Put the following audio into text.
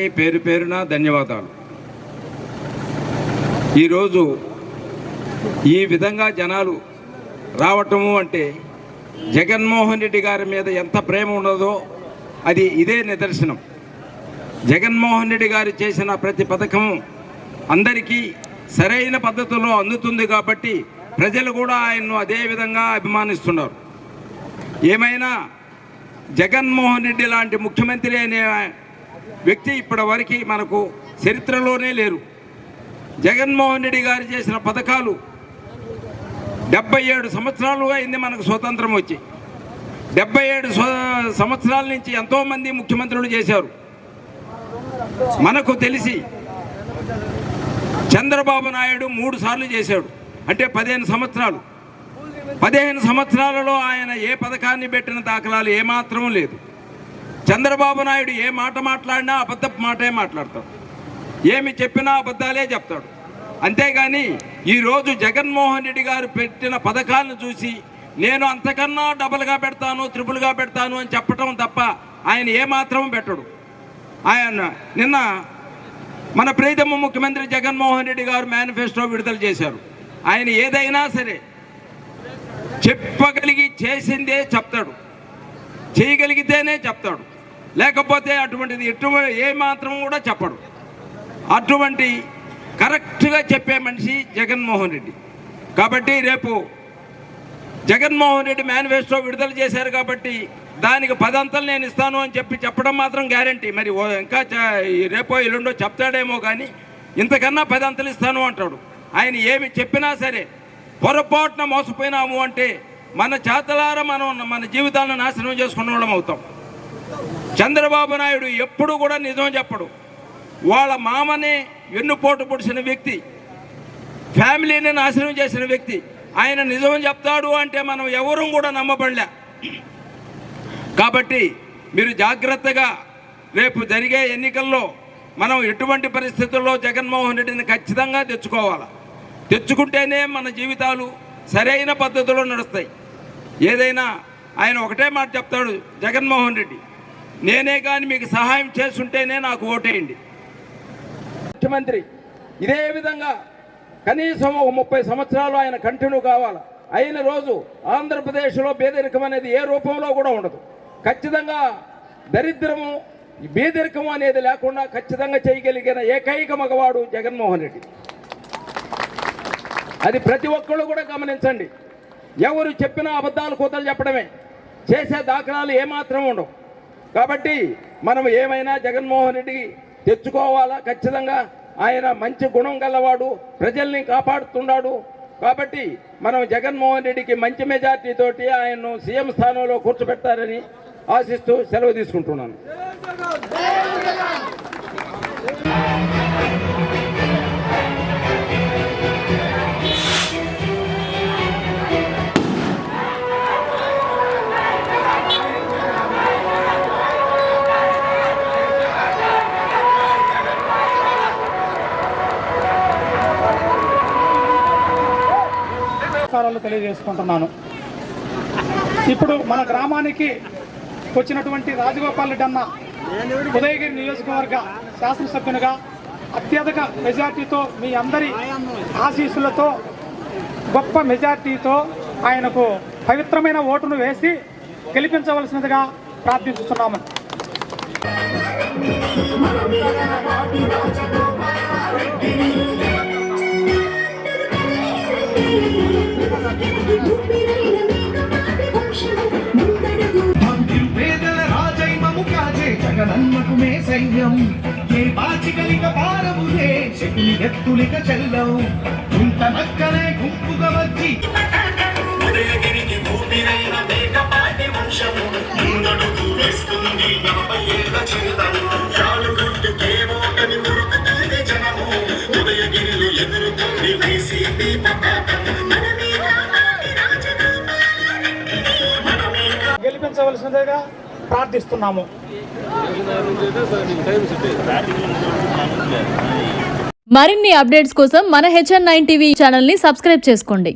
పేరు పేరున ధన్యవాదాలు. ఈరోజు ఈ విధంగా జనాలు రావటము అంటే జగన్మోహన్ రెడ్డి గారి మీద ఎంత ప్రేమ ఉన్నదో అది ఇదే నిదర్శనం. జగన్మోహన్ రెడ్డి గారు చేసిన ప్రతి పథకం అందరికీ సరైన పద్ధతిలో అందుతుంది కాబట్టి ప్రజలు కూడా ఆయన్ను అదే విధంగా అభిమానిస్తున్నారు. ఏమైనా జగన్మోహన్ రెడ్డి లాంటి ముఖ్యమంత్రి అనే వ్యక్తి ఇప్పటివరకు మనకు చరిత్రలోనే లేరు. జగన్మోహన్ రెడ్డి గారు చేసిన పథకాలు డెబ్బై ఏడు సంవత్సరాలుగా అయింది మనకు స్వతంత్రం వచ్చి. డెబ్బై ఏడు సంవత్సరాల నుంచి ఎంతోమంది ముఖ్యమంత్రులు చేశారు. మనకు తెలిసి చంద్రబాబు నాయుడు మూడు సార్లు చేశాడు. అంటే పదిహేను సంవత్సరాలు. పదిహేను సంవత్సరాలలో ఆయన ఏ పథకాన్ని పెట్టిన దాఖలాలు ఏమాత్రం లేదు. చంద్రబాబు నాయుడు ఏ మాట మాట్లాడినా అబద్ధ మాటే మాట్లాడతాడు. ఏమి చెప్పినా అబద్ధాలే చెప్తాడు. అంతేగాని ఈరోజు జగన్మోహన్ రెడ్డి గారు పెట్టిన పథకాలను చూసి నేను అంతకన్నా డబుల్గా పెడతాను త్రిపుల్గా పెడతాను అని చెప్పటం తప్ప ఆయన ఏమాత్రం పెట్టడు. ఆయన నిన్న మన ప్రీతమ ముఖ్యమంత్రి జగన్మోహన్ రెడ్డి గారు మేనిఫెస్టో విడుదల చేశారు. ఆయన ఏదైనా సరే చెప్పగలిగి చేసిందే చెప్తాడు. చేయగలిగితేనే చెప్తాడు. లేకపోతే అటువంటిది ఎటువంటి ఏ మాత్రం కూడా చెప్పడు. అటువంటి కరెక్ట్గా చెప్పే మనిషి జగన్మోహన్ రెడ్డి. కాబట్టి రేపు జగన్మోహన్ రెడ్డి మేనిఫెస్టో విడుదల చేశారు కాబట్టి దానికి పదంతలు నేను ఇస్తాను అని చెప్పి చెప్పడం మాత్రం గ్యారంటీ. మరి ఓ- ఇంకా రేపో ఎల్లుండో చెప్తాడేమో కానీ ఇంతకన్నా పదంతలు ఇస్తాను అంటాడు. ఆయన ఏమి చెప్పినా సరే పొరపాటున మోసపోయినాము అంటే మన చేతలార మనం మన జీవితాలను నాశనం చేసుకున్న వాళ్ళం అవుతాం. చంద్రబాబు నాయుడు ఎప్పుడు కూడా నిజం చెప్పడు. వాళ్ళ మామనే వెన్నుపోటు పొడిచిన వ్యక్తి ఫ్యామిలీని నాశనం చేసిన వ్యక్తి. ఆయన నిజం చెప్తాడు అంటే మనం ఎవరూ కూడా నమ్మబడలే. కాబట్టి మీరు జాగ్రత్తగా రేపు జరిగే ఎన్నికల్లో మనం ఎటువంటి పరిస్థితుల్లో జగన్మోహన్ రెడ్డిని ఖచ్చితంగా తెచ్చుకోవాలి? తెచ్చుకుంటేనే మన జీవితాలు సరైన పద్ధతిలో నడుస్తాయి. ఏదైనా ఆయన ఒకటే మాట చెప్తాడు జగన్మోహన్ రెడ్డి నేనే కానీ మీకు సహాయం చేస్తుంటేనే నాకు ఓటేయండి. ముఖ్యమంత్రి ఇదే విధంగా కనీసం ఒక ముప్పై సంవత్సరాలు ఆయన కంటిన్యూ కావాలి? అయిన రోజు ఆంధ్రప్రదేశ్లో పేదరికం అనేది ఏ రూపంలో కూడా ఉండదు. ఖచ్చితంగా దరిద్రము ఈ అనేది లేకుండా ఖచ్చితంగా చేయగలిగిన ఏకైక మగవాడు జగన్మోహన్ రెడ్డి. అది ప్రతి ఒక్కళ్ళు కూడా గమనించండి. ఎవరు చెప్పినా అబద్ధాలు కూతలు చెప్పడమే. చేసే దాఖలాలు ఏమాత్రం ఉండవు. కాబట్టి మనం ఏమైనా జగన్మోహన్ రెడ్డి తెచ్చుకోవాలా? ఖచ్చితంగా ఆయన మంచి గుణం గలవాడు ప్రజల్ని కాపాడుతున్నాడు. కాబట్టి మనం జగన్మోహన్ రెడ్డికి మంచి మెజార్టీతోటి ఆయన్ను సీఎం స్థానంలో కూర్చోబెట్టారని ఆశిస్తూ సెలవు తీసుకుంటున్నాను. నమస్కారాలు తెలియజేసుకుంటున్నాను. ఇప్పుడు మన గ్రామానికి వచ్చినటువంటి రాజగోపాల్ రెడ్డి అన్న ఉదయగిరి నియోజకవర్గ శాసనసభ్యునిగా అత్యధిక మెజార్టీతో మీ అందరి ఆశీస్సులతో గొప్ప మెజార్టీతో ఆయనకు పవిత్రమైన ఓటును వేసి గెలిపించవలసినదిగా ప్రార్థించుతున్నాము జగనన్నకు మే సైన్యం. ఏ బాచికలిక పారములే శకుని ఎత్తులిక చెల్లవు. ఇంత నక్కలే గుంపుగా వచ్చి ఉదయగిరికి భూమిరైన మేకపాటి వంశము. ముందడుగు వేస్తుంది నలభై ఏళ్ళ చింతము గెలిపించవలసినదిగా ప్రార్థిస్తున్నాము. మరిన్ని అప్డేట్స్ కోసం మన హెచ్ఎన్ నైన్ టీవీ ఛానల్ని సబ్స్క్రైబ్ చేసుకోండి.